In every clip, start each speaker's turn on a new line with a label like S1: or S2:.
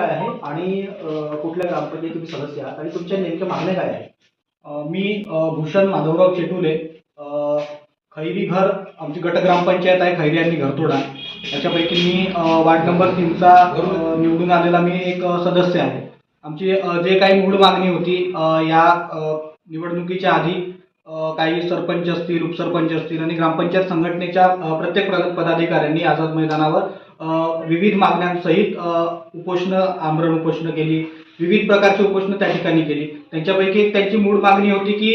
S1: आणि कुठल्या ग्रामपंचायत तुम्ही सदस्य आहात आणि तुमच्या नेमक्या मागण्या काय
S2: आहे मी भूषण माधवराव चेटुले खैरी घर आमची गट ग्रामपंचायत आहे खैरी आणि घरतोडा. याच्यापैकी मी वार्ड नंबर तीनचा निवडून आलेला मी एक सदस्य आहे. आमची जे काही मूळ मागणी होती या निवडणुकीच्या आधी काही सरपंच असतील उपसरपंच असतील आणि ग्रामपंचायत संघटनेच्या प्रत्येक पदाधिकाऱ्यांनी आझाद मैदानावर विविध मागण्यांसहित उपोषण आमरण उपोषणं केली. विविध प्रकारची उपोषणं त्या ठिकाणी केली. त्यांच्यापैकी त्यांची मूळ मागणी होती की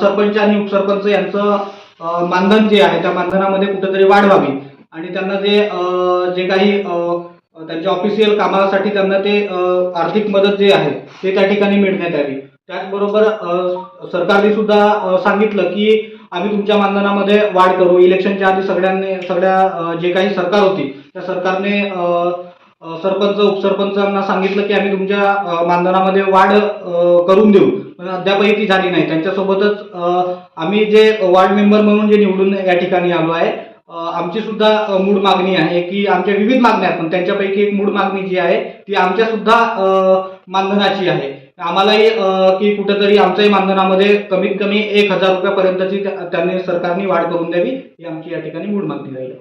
S2: सरपंच आणि उपसरपंच यांचं मानधन जे आहे त्या मानधनामध्ये कुठेतरी वाढ व्हावी. आणि त्यांना जे जे काही त्यांच्या ऑफिशियल कामासाठी त्यांना ते आर्थिक मदत जे आहे ते त्या ठिकाणी मिळण्यात यावी. त्याचबरोबर सरकारने सुद्धा सांगितलं की आम्ही तुमच्या मानधनामध्ये वाढ करू. इलेक्शनच्या आधी सगळ्यांनी सगळ्या जे काही सरकार होती त्या सरकारने सरपंच उपसरपंचांना सांगितलं की आम्ही तुमच्या मानधनामध्ये वाढ करून देऊ. पण अद्यापही ती झाली नाही. त्यांच्यासोबतच आम्ही जे वार्ड मेंबर म्हणून जे निवडून या ठिकाणी आलो आहे आमची सुद्धा मूळ मागणी आहे की आमच्या विविध मागण्या आहेत पण त्यांच्यापैकी एक मूळ मागणी जी आहे ती आमच्या सुद्धा मानधनाची आहे. आम्हालाही की कुठेतरी आमच्याही मानधनामध्ये कमीत कमी एक हजार रुपयापर्यंतची त्यांनी सरकारने वाढ करून द्यावी ही आमची या ठिकाणी मूळ मागणी राहील.